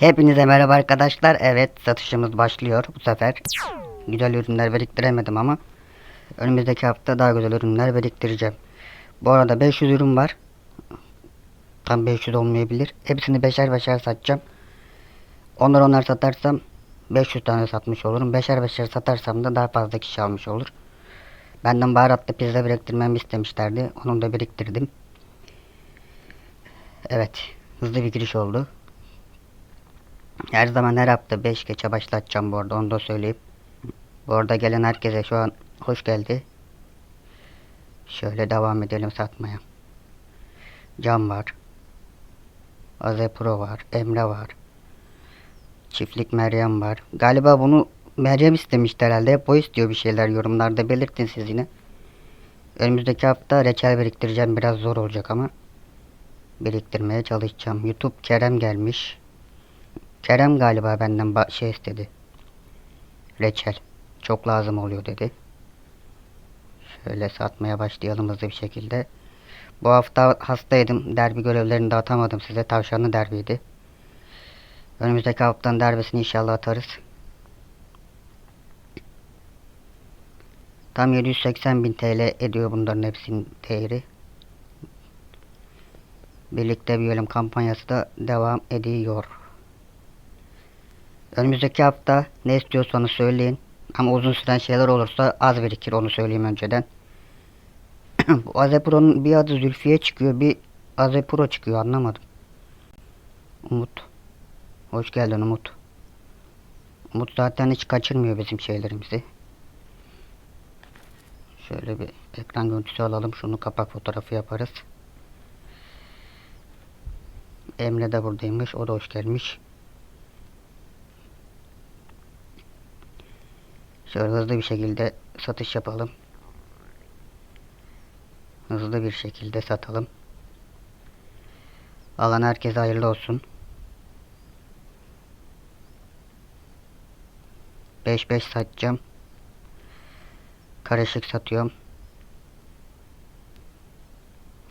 Hepinize merhaba arkadaşlar. Evet satışımız başlıyor bu sefer. Güzel ürünler biriktiremedim ama önümüzdeki hafta daha güzel ürünler biriktireceğim. Bu arada 500 ürün var. Tam 500 olmayabilir. Hepsini beşer beşer satacağım. Onlar onlar satarsam 500 tane satmış olurum. Beşer beşer satarsam da daha fazla kişi almış olur. Benden baharatlı pizza biriktirmemi istemişlerdi. Onu da biriktirdim. Evet. Hızlı bir giriş oldu. Her zaman her hafta 5 geçe başlatacağım bu arada onu da söyleyeyim. Bu arada gelen herkese şu an hoş geldi. Şöyle devam edelim satmaya. Cam var. Aze Pro var. Emre var. Çiftlik Meryem var. Galiba bunu Meryem istemişti herhalde. Hep o istiyor bir şeyler yorumlarda belirtin siz yine. Önümüzdeki hafta reçel biriktireceğim. Biraz zor olacak ama. Biriktirmeye çalışacağım. YouTube Kerem gelmiş. Kerem galiba benden şey istedi. Reçel. Çok lazım oluyor dedi. Şöyle satmaya başlayalım hızlı bir şekilde. Bu hafta hastaydım. Derbi görevlerini de atamadım size. Tavşanlı derbiydi. Önümüzdeki haftanın derbisini inşallah atarız. Tam 780 bin TL ediyor bunların hepsinin değeri. Birlikte büyüyelim kampanyası da devam ediyor. Önümüzdeki hafta ne istiyorsanız söyleyin. Ama uzun süren şeyler olursa az birikir onu söyleyeyim önceden. Azepro'nun bir adı Zülfiye çıkıyor bir Azepro çıkıyor anlamadım. Umut. Hoş geldin Umut. Umut zaten hiç kaçırmıyor bizim şeylerimizi. Şöyle bir ekran görüntüsü alalım. Şunu kapak fotoğrafı yaparız. Emre de buradaymış. O da hoş gelmiş. Şöyle hızlı bir şekilde satış yapalım. Hızlı bir şekilde satalım. Alan herkese hayırlı olsun. 5-5 satacağım. Karışık satıyorum.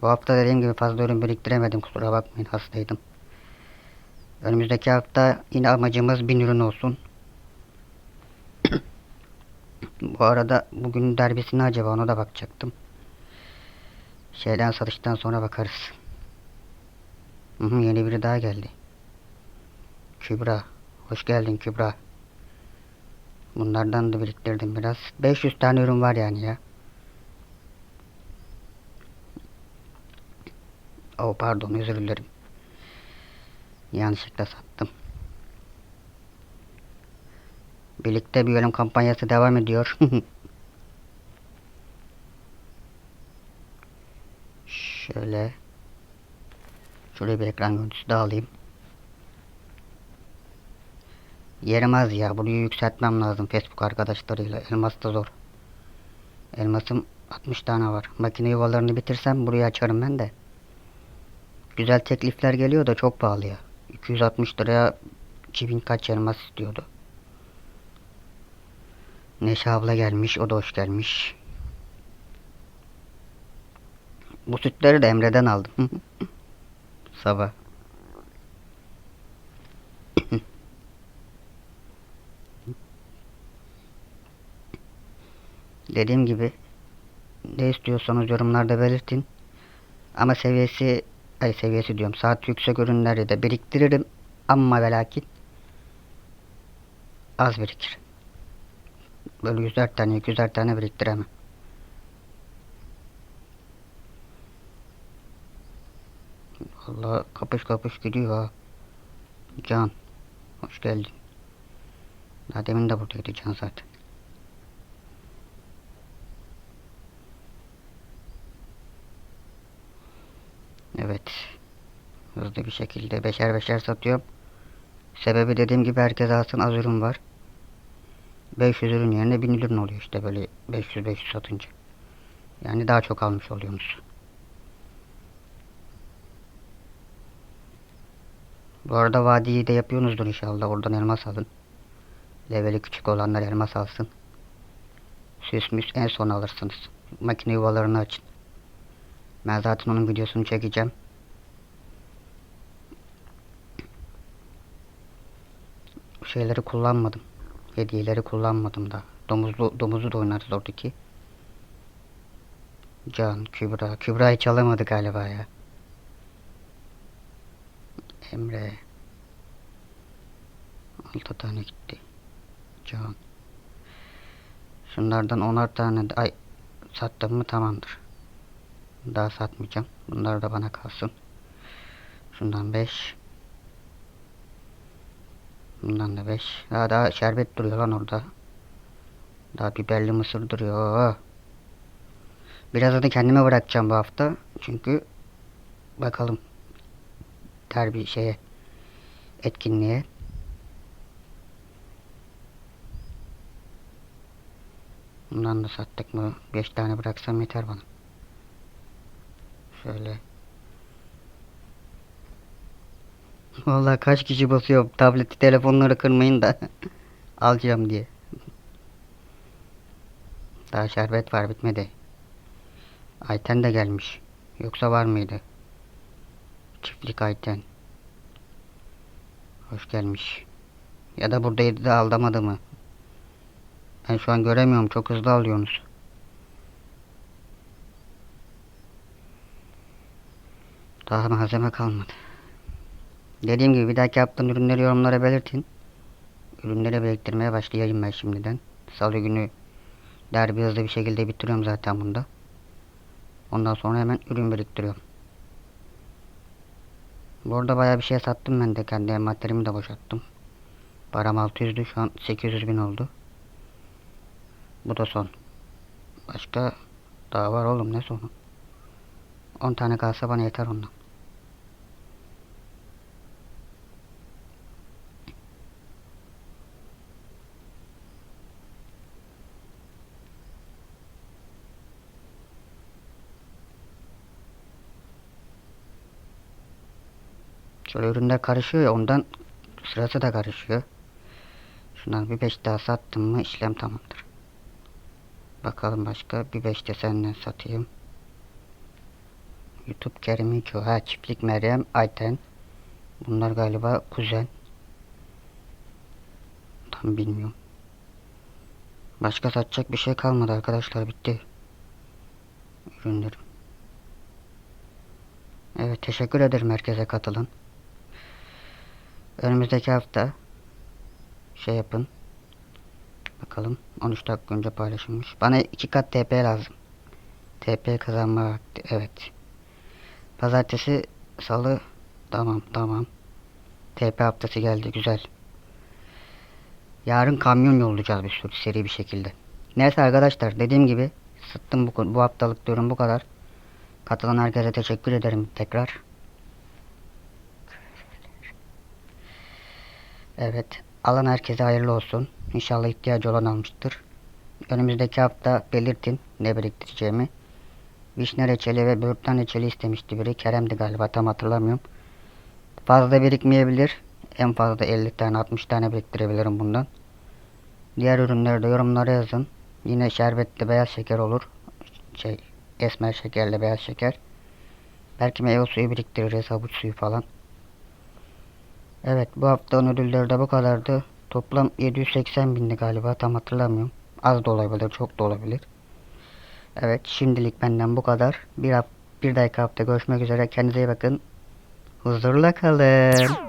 Bu hafta dediğim gibi fazla ürün biriktiremedim kusura bakmayın hastaydım. Önümüzdeki hafta yine amacımız 1000 ürün olsun. Bu arada bugün derbisine acaba ona da bakacaktım. Şeyden satıştan sonra bakarız. Hı hı, yeni biri daha geldi. Kübra. Hoş geldin Kübra. Bunlardan da biriktirdim biraz. 500 tane ürün var yani ya. Oh pardon özür dilerim. Yanlışlıkla sattım. Birlikte büyüyelim kampanyası devam ediyor. Şöyle. Şuraya bir ekran görüntüsü daha alayım. Yerim az ya. Burayı yükseltmem lazım Facebook arkadaşlarıyla. Elmas da zor. Elmasım 60 tane var. Makine yuvalarını bitirsem burayı açarım ben de. Güzel teklifler geliyor da çok pahalı ya. 260 liraya 2000 kaç elmas istiyordu. Neşe abla gelmiş. O da hoş gelmiş. Bu sütleri de Emre'den aldım. Sabah. Dediğim gibi ne istiyorsanız yorumlarda belirtin. Ama seviyesi ay seviyesi diyorum saat yüksek ürünleri de biriktiririm ama ve lakin az birikir. Böyle yüzer tane, yüzer tane biriktiremem. Allah kapış kapış gidiyor ha. Can. Hoş geldin. Daha demin de buradaydı Can zaten. Evet. Hızlı bir şekilde beşer beşer satıyorum. Sebebi dediğim gibi herkes alsın az ürün var. 500 ürün yerine 1000 ürün oluyor işte böyle 500-500 satınca. Yani daha çok almış oluyorsunuz. Bu arada vadiyi de yapıyorsunuzdur inşallah. Oradan elmas alın. Leveli küçük olanlar elmas alsın. Süs müs en son alırsınız. Makine yuvalarını açın. Ben zaten onun videosunu çekeceğim. şeyleri kullanmadım. Hediyeleri kullanmadım da. Domuzlu, domuzu da oynarız oradaki. Can, Kübra. Kübra'yı çalamadı galiba ya. Emre. Altı tane gitti. Can. Şunlardan onar tane de, ay sattım mı tamamdır. Daha satmayacağım. Bunlar da bana kalsın. Şundan 5. Bundan da 5. Daha daha şerbet duruyor lan orada. Daha biberli mısır duruyor. Biraz da kendime bırakacağım bu hafta. Çünkü bakalım derbi şeye etkinliğe. Bundan da sattık mı 5 tane bıraksam yeter bana. Şöyle. Vallahi kaç kişi basıyor tableti telefonları kırmayın da alacağım diye. Daha şerbet var bitmedi. Ayten de gelmiş. Yoksa var mıydı? Çiftlik Ayten. Hoş gelmiş. Ya da buradaydı da aldamadı mı? Ben şu an göremiyorum. Çok hızlı alıyorsunuz. Daha malzeme kalmadı. Dediğim gibi bir dahaki yaptığım ürünleri yorumlara belirtin. Ürünleri biriktirmeye başlayayım ben şimdiden. Salı günü derbi hızlı bir şekilde bitiriyorum zaten bunda. Ondan sonra hemen ürün biriktiriyorum. Bu arada bayağı bir şey sattım ben de kendi envanterimi de boşalttım. Param 600'dü şu an 800 bin oldu. Bu da son. Başka daha var oğlum ne sonu? 10 tane kalsa bana yeter ondan. Şöyle ürünler karışıyor ya ondan sırası da karışıyor. Şundan bir beş daha sattım mı işlem tamamdır. Bakalım başka bir beş de senden satayım. YouTube çoğu. Ha çiftlik Meryem Ayten. Bunlar galiba kuzen. Tam bilmiyorum. Başka satacak bir şey kalmadı arkadaşlar bitti. Ürünlerim. Evet teşekkür ederim herkese katılın. Önümüzdeki hafta şey yapın. Bakalım 13 dakika önce paylaşılmış. Bana iki kat TP lazım. TP kazanma vakti. Evet. Pazartesi, salı. Tamam, tamam. TP haftası geldi. Güzel. Yarın kamyon yollayacağız bir sürü seri bir şekilde. Neyse arkadaşlar dediğim gibi sıttım bu, bu haftalık diyorum bu kadar. Katılan herkese teşekkür ederim tekrar. Evet. Alan herkese hayırlı olsun. İnşallah ihtiyacı olan almıştır. Önümüzdeki hafta belirtin ne biriktireceğimi. Vişne reçeli ve böğürtlen reçeli istemişti biri. Kerem'di galiba tam hatırlamıyorum. Fazla birikmeyebilir. En fazla 50 tane 60 tane biriktirebilirim bundan. Diğer ürünleri de yorumlara yazın. Yine şerbetli beyaz şeker olur. Şey esmer şekerle beyaz şeker. Belki meyve suyu biriktiririz havuç suyu falan. Evet bu haftanın ödülleri de bu kadardı. Toplam 780 bindi galiba tam hatırlamıyorum. Az da olabilir çok da olabilir. Evet şimdilik benden bu kadar. Bir, haf bir dahaki hafta görüşmek üzere. Kendinize iyi bakın. Huzurla kalın.